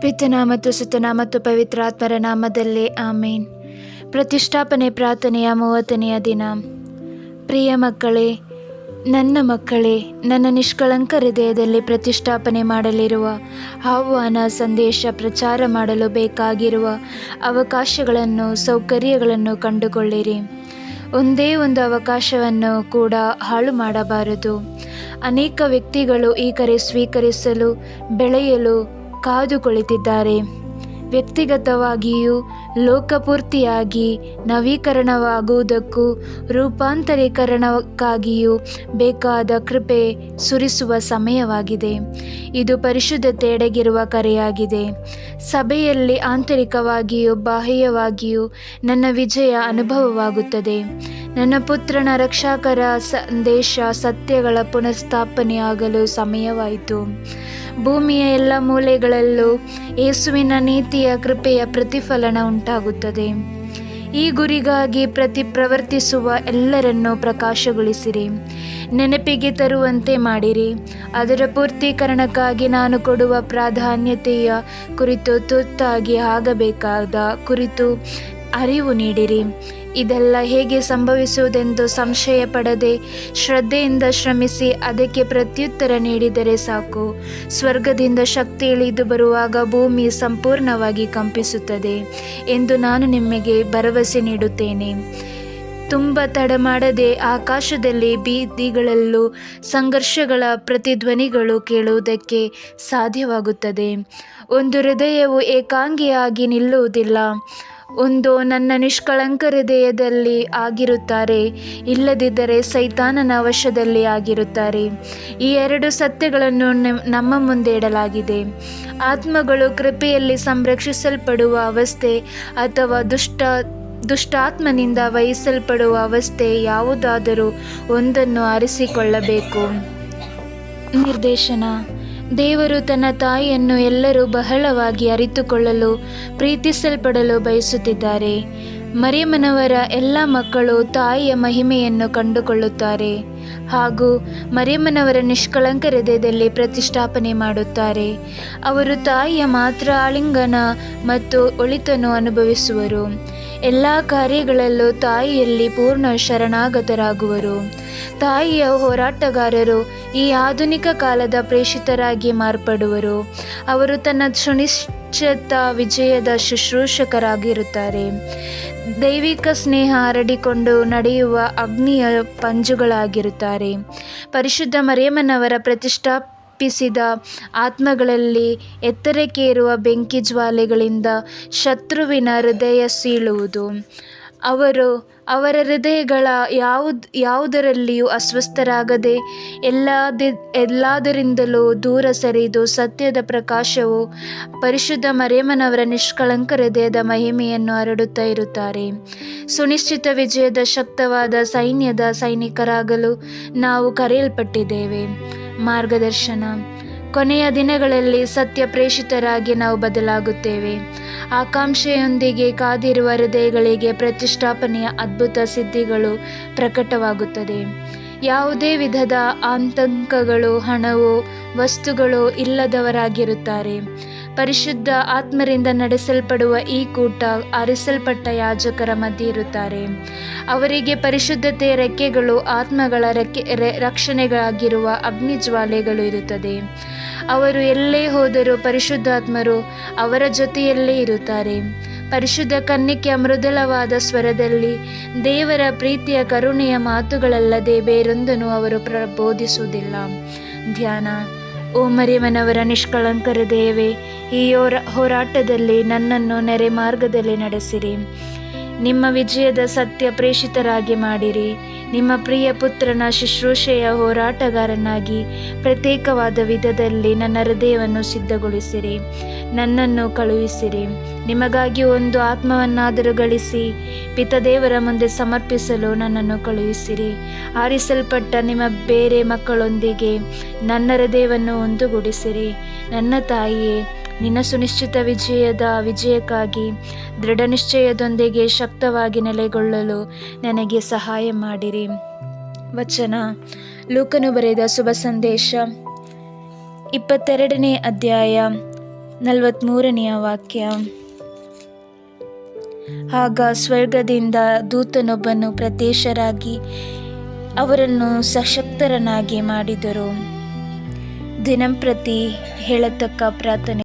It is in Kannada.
ಪಿತನ ಮತ್ತು ಸುತನ ಮತ್ತು ಪವಿತ್ರಾತ್ಮರ ನಾಮದಲ್ಲಿ ಆಮೇನ್. ಪ್ರತಿಷ್ಠಾಪನೆ ಪ್ರಾರ್ಥನೆಯ ಮೂವತ್ತನೆಯ ದಿನ. ಪ್ರಿಯ ಮಕ್ಕಳೇ, ನನ್ನ ಮಕ್ಕಳೇ, ನನ್ನ ನಿಷ್ಕಳಂಕ ಹೃದಯದಲ್ಲಿ ಪ್ರತಿಷ್ಠಾಪನೆ ಮಾಡಲಿರುವ, ಆಹ್ವಾನ, ಸಂದೇಶ ಪ್ರಚಾರ ಮಾಡಲು ಬೇಕಾಗಿರುವ ಅವಕಾಶಗಳನ್ನು, ಸೌಕರ್ಯಗಳನ್ನು ಕಂಡುಕೊಳ್ಳಿರಿ. ಒಂದೇ ಒಂದು ಅವಕಾಶವನ್ನು ಕೂಡ ಹಾಳು ಮಾಡಬಾರದು. ಅನೇಕ ವ್ಯಕ್ತಿಗಳು ಈ ಕರೆ ಸ್ವೀಕರಿಸಲು, ಬೆಳೆಯಲು ಕಾದು ಕುಳಿತಿದ್ದಾರೆ ವ್ಯಕ್ತಿಗತವಾಗಿಯೂ ಲೋಕಪೂರ್ತಿಯಾಗಿ ನವೀಕರಣವಾಗುವುದಕ್ಕೂ ರೂಪಾಂತರೀಕರಣಕ್ಕಾಗಿಯೂ ಬೇಕಾದ ಕೃಪೆ ಸುರಿಸುವ ಸಮಯವಾಗಿದೆ. ಇದು ಪರಿಶುದ್ಧತೆ ಪರಿಶುದ್ಧತೆಯೆಡೆಗಿರುವ ಕರೆಯಾಗಿದೆ. ಸಭೆಯಲ್ಲಿ ಆಂತರಿಕವಾಗಿಯೂ ಬಾಹ್ಯವಾಗಿಯೂ ನನ್ನ ವಿಜಯ ಅನುಭವವಾಗುತ್ತದೆ. ನನ್ನ ಪುತ್ರನ ರಕ್ಷಕರ ಸಂದೇಶ ಸತ್ಯಗಳ ಪುನಃಸ್ಥಾಪನೆಯಾಗಲು ಸಮಯವಾಯಿತು. ಭೂಮಿಯ ಎಲ್ಲ ಮೂಲೆಗಳಲ್ಲೂ ಯೇಸುವಿನ ನೀತಿಯ ಕೃಪೆಯ ಪ್ರತಿಫಲನ ಉಂಟಾಗುತ್ತದೆ. ಈ ಗುರಿಗಾಗಿ ಪ್ರತಿ ಪ್ರವರ್ತಿಸುವ ಎಲ್ಲರನ್ನೂ ಪ್ರಕಾಶಗೊಳಿಸಿರಿ. ನೆನಪಿಗೆ ತರುವಂತೆ ಮಾಡಿರಿ. ಅದರ ಪೂರ್ತೀಕರಣಕ್ಕಾಗಿ ನಾನು ಕೊಡುವ ಪ್ರಾಧಾನ್ಯತೆಯ ಕುರಿತು ತುರ್ತಾಗಿ ಆಗಬೇಕಾದ ಕುರಿತು ಅರಿವು ನೀಡಿರಿ. ಇದೆಲ್ಲ ಹೇಗೆ ಸಂಭವಿಸುವುದೆಂದು ಸಂಶಯ ಪಡದೆ ಶ್ರದ್ಧೆಯಿಂದ ಶ್ರಮಿಸಿ ಅದಕ್ಕೆ ಪ್ರತ್ಯುತ್ತರ ನೀಡಿದರೆ ಸಾಕು. ಸ್ವರ್ಗದಿಂದ ಶಕ್ತಿ ಇಳಿದು ಬರುವಾಗ ಭೂಮಿ ಸಂಪೂರ್ಣವಾಗಿ ಕಂಪಿಸುತ್ತದೆ ಎಂದು ನಾನು ನಿಮಗೆ ಭರವಸೆ ನೀಡುತ್ತೇನೆ. ತುಂಬ ತಡ ಮಾಡದೆ ಆಕಾಶದಲ್ಲಿ ಬೀದಿಗಳಲ್ಲೂ ಸಂಘರ್ಷಗಳ ಪ್ರತಿಧ್ವನಿಗಳು ಕೇಳುವುದಕ್ಕೆ ಸಾಧ್ಯವಾಗುತ್ತದೆ. ಒಂದು ಹೃದಯವು ಏಕಾಂಗಿಯಾಗಿ ನಿಲ್ಲುವುದಿಲ್ಲ. ಒಂದು ನನ್ನ ನಿಷ್ಕಳಂಕ ಹೃದಯದಲ್ಲಿ ಆಗಿರುತ್ತಾರೆ, ಇಲ್ಲದಿದ್ದರೆ ಸೈತಾನನ ವಶದಲ್ಲಿ ಆಗಿರುತ್ತಾರೆ. ಈ ಎರಡು ಸತ್ಯಗಳನ್ನು ನಮ್ಮ ಮುಂದೆ ಇಡಲಾಗಿದೆ. ಆತ್ಮಗಳು ಕೃಪೆಯಲ್ಲಿ ಸಂರಕ್ಷಿಸಲ್ಪಡುವ ಅವಸ್ಥೆ ಅಥವಾ ದುಷ್ಟ, ದುಷ್ಟಾತ್ಮನಿಂದ ವಹಿಸಲ್ಪಡುವ ಅವಸ್ಥೆ ಯಾವುದಾದರೂ ಒಂದನ್ನು ಆರಿಸಿಕೊಳ್ಳಬೇಕು. ನಿರ್ದೇಶನ ದೇವರು ತನ್ನ ತಾಯಿಯನ್ನು ಎಲ್ಲರೂ ಬಹಳವಾಗಿ ಅರಿತುಕೊಳ್ಳಲು ಪ್ರೀತಿಸಲ್ಪಡಲು ಬಯಸುತ್ತಿದ್ದಾರೆ. ಮರಿಯಮ್ಮನವರ ಎಲ್ಲ ಮಕ್ಕಳು ತಾಯಿಯ ಮಹಿಮೆಯನ್ನು ಕಂಡುಕೊಳ್ಳುತ್ತಾರೆ ಹಾಗೂ ಮರಿಯಮ್ಮನವರ ನಿಷ್ಕಳಂಕ ಹೃದಯದಲ್ಲಿ ಪ್ರತಿಷ್ಠಾಪನೆ ಮಾಡುತ್ತಾರೆ. ಅವರು ತಾಯಿಯ ಮಾತ್ರ ಆಲಿಂಗನ ಮತ್ತು ಒಳಿತನ್ನು ಅನುಭವಿಸುವರು. ಎಲ್ಲ ಕಾರ್ಯಗಳಲ್ಲೂ ತಾಯಿಯಲ್ಲಿ ಪೂರ್ಣ ಶರಣಾಗತರಾಗುವರು. ತಾಯಿಯ ಹೋರಾಟಗಾರರು ಈ ಆಧುನಿಕ ಕಾಲದ ಪ್ರೇಷಿತರಾಗಿ ಮಾರ್ಪಡುವರು. ಅವರು ತನ್ನ ಸುನಿಶ್ಚಿತ ವಿಜಯದ ಶುಶ್ರೂಷಕರಾಗಿರುತ್ತಾರೆ. ದೈವಿಕ ಸ್ನೇಹ ಹರಡಿಕೊಂಡು ನಡೆಯುವ ಅಗ್ನಿಯ ಪಂಜುಗಳಾಗಿರುತ್ತಾರೆ. ಪರಿಶುದ್ಧ ಮರಿಯಮ್ಮನವರ ಪ್ರತಿಷ್ಠಾಪಿಸಿದ ಆತ್ಮಗಳಲ್ಲಿ ಎತ್ತರಕ್ಕೇರುವ ಬೆಂಕಿ ಜ್ವಾಲೆಗಳಿಂದ ಶತ್ರುವಿನ ಹೃದಯ ಸೀಳುವುದು. ಅವರು ಅವರ ಹೃದಯಗಳ ಯಾವುದು, ಯಾವುದರಲ್ಲಿಯೂ ಅಸ್ವಸ್ಥರಾಗದೆ ಎಲ್ಲಾದಿ, ಎಲ್ಲಾದರಿಂದಲೂ ದೂರ ಸರಿದು ಸತ್ಯದ ಪ್ರಕಾಶವು ಪರಿಶುದ್ಧ ಮರೇಮನವರ ನಿಷ್ಕಳಂಕ ಹೃದಯದ ಮಹಿಮೆಯನ್ನು ಹರಡುತ್ತಾ ಇರುತ್ತಾರೆ. ಸುನಿಶ್ಚಿತ ವಿಜಯದ ಶಕ್ತವಾದ ಸೈನ್ಯದ ಸೈನಿಕರಾಗಲು ನಾವು ಕರೆಯಲ್ಪಟ್ಟಿದ್ದೇವೆ. ಮಾರ್ಗದರ್ಶನ. ಕೊನೆಯ ದಿನಗಳಲ್ಲಿ ಸತ್ಯ ಪ್ರೇಷಿತರಾಗಿ ನಾವು ಬದಲಾಗುತ್ತೇವೆ. ಆಕಾಂಕ್ಷೆಯೊಂದಿಗೆ ಕಾದಿರುವ ಹೃದಯಗಳಿಗೆ ಪ್ರತಿಷ್ಠಾಪನೆಯ ಅದ್ಭುತ ಸಿದ್ಧಿಗಳು ಪ್ರಕಟವಾಗುತ್ತದೆ. ಯಾವುದೇ ವಿಧದ ಆತಂಕಗಳು, ಹಣವು, ವಸ್ತುಗಳು ಇಲ್ಲದವರಾಗಿರುತ್ತಾರೆ. ಪರಿಶುದ್ಧ ಆತ್ಮರಿಂದ ನಡೆಸಲ್ಪಡುವ ಈ ಕೂಟ ಆರಿಸಲ್ಪಟ್ಟ ಯಾಜಕರ ಮಧ್ಯೆ ಇರುತ್ತಾರೆ. ಅವರಿಗೆ ಪರಿಶುದ್ಧತೆಯ ರೆಕ್ಕೆಗಳು, ಆತ್ಮಗಳ ರೆಕ್ಕೆ ರಕ್ಷಣೆಗಳಾಗಿರುವ ಅಗ್ನಿಜ್ವಾಲೆಗಳು ಇರುತ್ತದೆ. ಅವರು ಎಲ್ಲೇ ಹೋದರೂ ಪರಿಶುದ್ಧಾತ್ಮರು ಅವರ ಜೊತೆಯಲ್ಲೇ ಇರುತ್ತಾರೆ. ಪರಿಶುದ್ಧ ಕನ್ನಿಕೆಯ ಮೃದುಲವಾದ ಸ್ವರದಲ್ಲಿ ದೇವರ ಪ್ರೀತಿಯ ಕರುಣೆಯ ಮಾತುಗಳಲ್ಲದೆ ಬೇರೊಂದನ್ನು ಅವರು ಪ್ರಬೋಧಿಸುವುದಿಲ್ಲ. ಧ್ಯಾನ, ಓ ಮರಿಮನವರ ನಿಷ್ಕಳಂಕರ ದೇವೆ, ಈ ಹೋರ, ಹೋರಾಟದಲ್ಲಿ ನನ್ನನ್ನು ನೆರೆ ಮಾರ್ಗದಲ್ಲಿ ನಡೆಸಿರಿ. ನಿಮ್ಮ ವಿಜಯದ ಸತ್ಯ ಪ್ರೇಷಿತರಾಗಿ ಮಾಡಿರಿ. ನಿಮ್ಮ ಪ್ರಿಯ ಪುತ್ರನ ಶುಶ್ರೂಷೆಯ ಹೋರಾಟಗಾರನಾಗಿ ಪ್ರತ್ಯೇಕವಾದ ವಿಧದಲ್ಲಿ ನನ್ನ ಹೃದಯವನ್ನು ಸಿದ್ಧಗೊಳಿಸಿರಿ. ನನ್ನನ್ನು ಕಳುಹಿಸಿರಿ. ನಿಮಗಾಗಿ ಒಂದು ಆತ್ಮವನ್ನಾದರೂ ಗಳಿಸಿ ಪಿತದೇವರ ಮುಂದೆ ಸಮರ್ಪಿಸಲು ನನ್ನನ್ನು ಕಳುಹಿಸಿರಿ. ಆರಿಸಲ್ಪಟ್ಟ ನಿಮ್ಮ ಬೇರೆ ಮಕ್ಕಳೊಂದಿಗೆ ನನ್ನ ಹೃದಯವನ್ನು ಒಂದುಗೂಡಿಸಿರಿ. ನನ್ನ ತಾಯಿಯೇ ನಿನ್ನ ಸುನಿಶ್ಚಿತ ವಿಜಯದ ವಿಜಯಕ್ಕಾಗಿ ದೃಢ ನಿಶ್ಚಯದೊಂದಿಗೆ ಶಕ್ತವಾಗಿ ನೆಲೆಗೊಳ್ಳಲು ನನಗೆ ಸಹಾಯ ಮಾಡಿರಿ. ವಚನ, ಲೂಕನು ಬರೆದ ಶುಭ ಸಂದೇಶ, ಇಪ್ಪತ್ತೆರಡನೇ ಅಧ್ಯಾಯ ನಲವತ್ತ್ಮೂರನೆಯ ವಾಕ್ಯ. ಆಗ ಸ್ವರ್ಗದಿಂದ ದೂತನೊಬ್ಬನು ಪ್ರತ್ಯಕ್ಷರಾಗಿ ಅವರನ್ನು ಸಶಕ್ತರನ್ನಾಗಿ ಮಾಡಿದರು. ದಿನಂಪ್ರತಿ ಹೇಳತಕ್ಕ ಪ್ರಾರ್ಥನೆ.